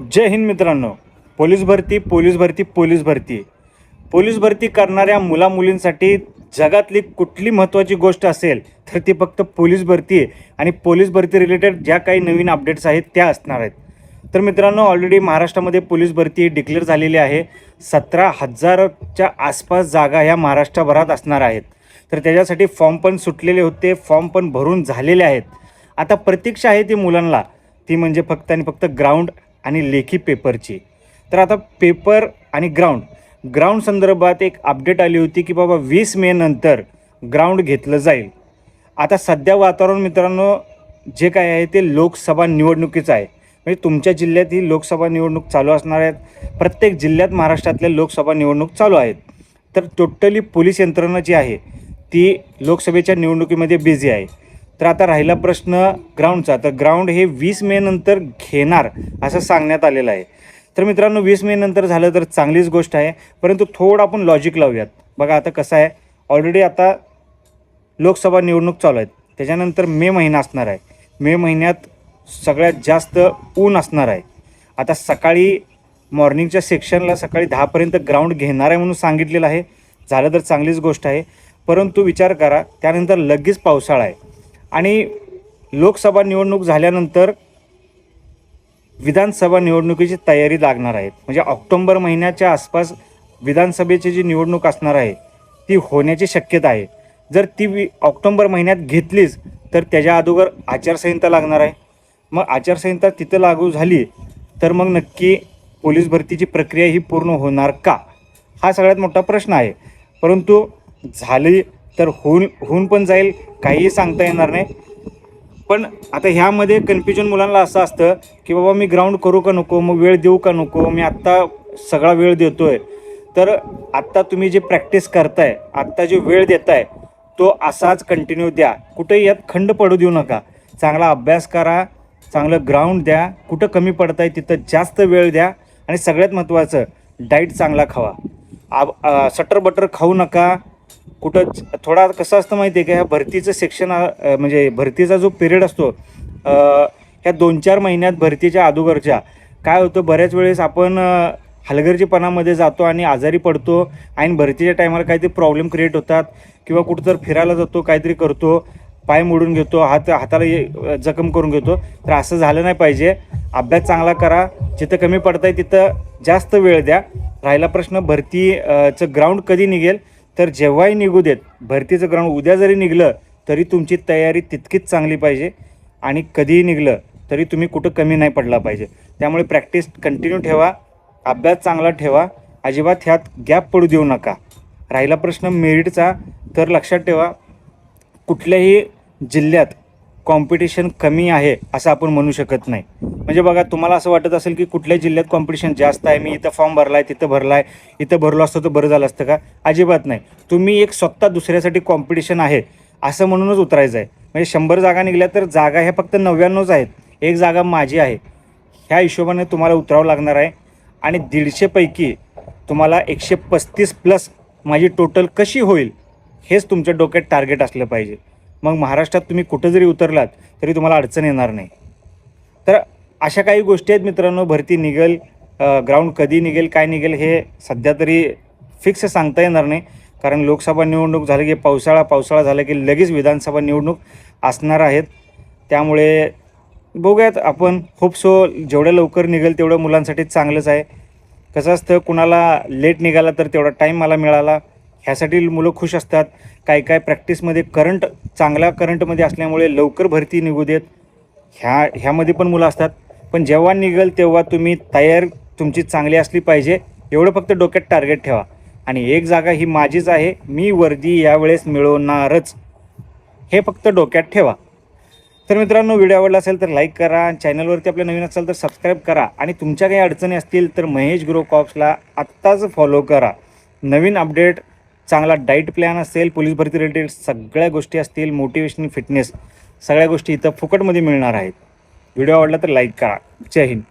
जय हिंद मित्रांनो. पोलीस भरती पोलीस भरती पोलीस भरती. पोलीस भरती करणाऱ्या मुलामुलींसाठी जगातली कुठली महत्त्वाची गोष्ट असेल तर ती फक्त पोलीस भरती आहे. आणि पोलीस भरती रिलेटेड ज्या काही नवीन अपडेट्स आहेत त्या असणार आहेत. तर मित्रांनो ऑलरेडी महाराष्ट्रामध्ये पोलीस भरती डिक्लेअर झालेली आहे. सतरा हजारच्या आसपास जागा ह्या महाराष्ट्रभरात असणार आहेत. तर त्याच्यासाठी फॉर्म पण सुटलेले होते फॉर्म पण भरून झालेले आहेत. आता प्रतीक्षा आहे ती मुलांना. ती म्हणजे फक्त आणि फक्त ग्राउंड आणि लेखी पेपरची. तर आता पेपर आणि ग्राउंड. ग्राउंड संदर्भात एक अपडेट आली होती की बाबा वीस मे नंतर ग्राउंड घेतलं जाईल. आता सध्या वातावरण मित्रांनो जे काय आहे ते लोकसभा निवडणुकीचं आहे. म्हणजे तुमच्या जिल्ह्यात ही लोकसभा निवडणूक चालू असणार आहेत. प्रत्येक जिल्ह्यात महाराष्ट्रातल्या लोकसभा निवडणूक चालू आहेत. तर टोटली पोलीस यंत्रणा जी आहे ती लोकसभेच्या निवडणुकीमध्ये बिझी आहे. तर आता राहिला प्रश्न ग्राउंडचा तर ग्राउंड हे वीस मे नंतर घेणार असं सांगण्यात आलेलं आहे. तर मित्रांनो वीस मे नंतर झालं तर चांगलीच गोष्ट आहे. परंतु थोडं आपण लॉजिक लावूयात. बघा आता कसं आहे. ऑलरेडी आता लोकसभा निवडणूक चालू आहेत. त्याच्यानंतर मे महिना असणार आहे. मे महिन्यात सगळ्यात जास्त ऊन असणार आहे. आता सकाळी मॉर्निंगच्या सेक्शनला सकाळी दहापर्यंत ग्राउंड घेणार आहे म्हणून सांगितलेलं आहे. झालं तर चांगलीच गोष्ट आहे. परंतु विचार करा त्यानंतर लगेच पावसाळा आहे. आणि लोकसभा निवडणूक झाल्यानंतर विधानसभा निवडणुकीची तयारी लागणार आहे. म्हणजे ऑक्टोंबर महिन्याच्या आसपास विधानसभेची जी निवडणूक असणार आहे ती होण्याची शक्यता आहे. जर ती वि ऑक्टोंबर महिन्यात घेतलीच तर त्याच्या अगोदर आचारसंहिता लागणार आहे. मग आचारसंहिता तिथं लागू झाली तर मग नक्की पोलीस भरतीची प्रक्रिया ही पूर्ण होणार का? हा सगळ्यात मोठा प्रश्न आहे. परंतु झाली तर होऊन होऊन पण जाईल काहीही सांगता येणार नाही. पण आता ह्यामध्ये कन्फ्युजन मुलांना असं असतं की बाबा मी ग्राउंड करू का नको मग वेळ देऊ का नको मी आत्ता सगळा वेळ देतो आहे तर आत्ता तुम्ही जे प्रॅक्टिस करताय आत्ता जो वेळ देताय तो असाच कंटिन्यू द्या. कुठेही यात खंड पडू देऊ नका. चांगला अभ्यास करा चांगलं ग्राउंड द्या कुठं कमी पडताय तिथं जास्त वेळ द्या. आणि सगळ्यात महत्त्वाचं डाईट चांगला खावा. आब सटर बटर खाऊ नका कुठं थोडा कसं असतं माहिती आहे का ह्या भरतीचं सेक्शन म्हणजे भरतीचा जो पिरियड असतो ह्या दोन चार महिन्यात भरतीच्या अगोदरच्या काय होतं बऱ्याच वेळेस आपण हलगर्जीपणामध्ये जातो आणि आजारी पडतो आणि भरतीच्या टायमाला काहीतरी प्रॉब्लेम क्रिएट होतात किंवा कुठं तर फिरायला जातो काहीतरी करतो पाय मोडून घेतो हात हाताला जखम करून घेतो तर असं झालं नाही पाहिजे. अभ्यास चांगला करा जिथं कमी पडताय तिथं जास्त वेळ द्या. राहिला प्रश्न भरतीचं ग्राउंड कधी निघेल? तर जेव्हाही निघू देत भरतीचं ग्राउंड उद्या जरी निघलं तरी तुमची तयारी तितकीच चांगली पाहिजे. आणि कधीही निघलं तरी तुम्ही कुठं कमी नाही पडला पाहिजे. त्यामुळे प्रॅक्टिस कंटिन्यू ठेवा अभ्यास चांगला ठेवा. अजिबात ह्यात गॅप पडू देऊ नका. राहिला प्रश्न मेरिटचा तर लक्षात ठेवा. कुठल्याही जिल्ह्यात कॉम्पिटिशन कमी आहे असं आपण म्हणू शकत नाही. म्हणजे बघा तुम्हाला असं वाटत असेल की कुठल्या जिल्ह्यात कॉम्पिटिशन जास्त आहे? मी इथं फॉर्म भरला आहे तिथं भरला आहे इथं भरलो असतं तर बरं झालं असतं का? अजिबात नाही. तुम्ही एक स्वतः दुसऱ्यासाठी कॉम्पिटिशन आहे असं म्हणूनच उतरायचं आहे. म्हणजे शंभर जागा निघल्या तर जागा ह्या फक्त नव्याण्णवच आहेत. एक जागा माझी आहे. ह्या हिशोबाने तुम्हाला उतरावं लागणार आहे. आणि दीडशेपैकी तुम्हाला एकशे पस्तीस प्लस माझी टोटल कशी होईल हेच तुमच्या डोक्यात टार्गेट असलं पाहिजे. मग महाराष्ट्रात तुम्ही कुठं जरी उतरलात तरी तुम्हाला अडचण येणार नाही. तर अशा काही गोष्टी आहेत मित्रांनो भरती निघेल ग्राउंड कधी निघेल काय निघेल हे सध्या तरी फिक्स सांगता येणार नाही. कारण लोकसभा निवडणूक झाली की पावसाळा पावसाळा झाला की लगेच विधानसभा निवडणूक असणार आहेत. त्यामुळे बघूयात आपण. खूप सो जेवढ्या लवकर निघेल तेवढं मुलांसाठी चांगलंच आहे. कसं असतं कुणाला लेट निघाला तर तेवढा टाईम मला मिळाला. ह्यासाठी मुलं खुश असतात. काय काय प्रॅक्टिसमध्ये करंट चांगल्या करंटमध्ये असल्यामुळे लवकर भरती निघू देत. ह्या ह्यामध्ये पण मुलं असतात. पण जेव्हा निघेल तेव्हा तुम्ही तयार तुमची चांगली असली पाहिजे. एवढं फक्त डोक्यात टार्गेट ठेवा. आणि एक जागा ही माझीच आहे. मी वर्दी यावेळेस मिळवणारच. हे फक्त डोक्यात ठेवा. तर मित्रांनो व्हिडिओ आवडला असेल तर लाईक करा. चॅनलवरती आपल्या नवीन असेल तर सबस्क्राईब करा. आणि तुमच्या काही अडचणी असतील तर महेश ग्रो कॉप्सला आत्ताच फॉलो करा. नवीन अपडेट चांगला डाईट प्लॅन असेल पोलीस भरती रिलेटेड सगळ्या गोष्टी असतील मोटिवेशन फिटनेस सगळ्या गोष्टी इथं फुकटमध्ये मिळणार आहेत. व्हिडिओ आवडला तर लाईक करा. जय हिंद.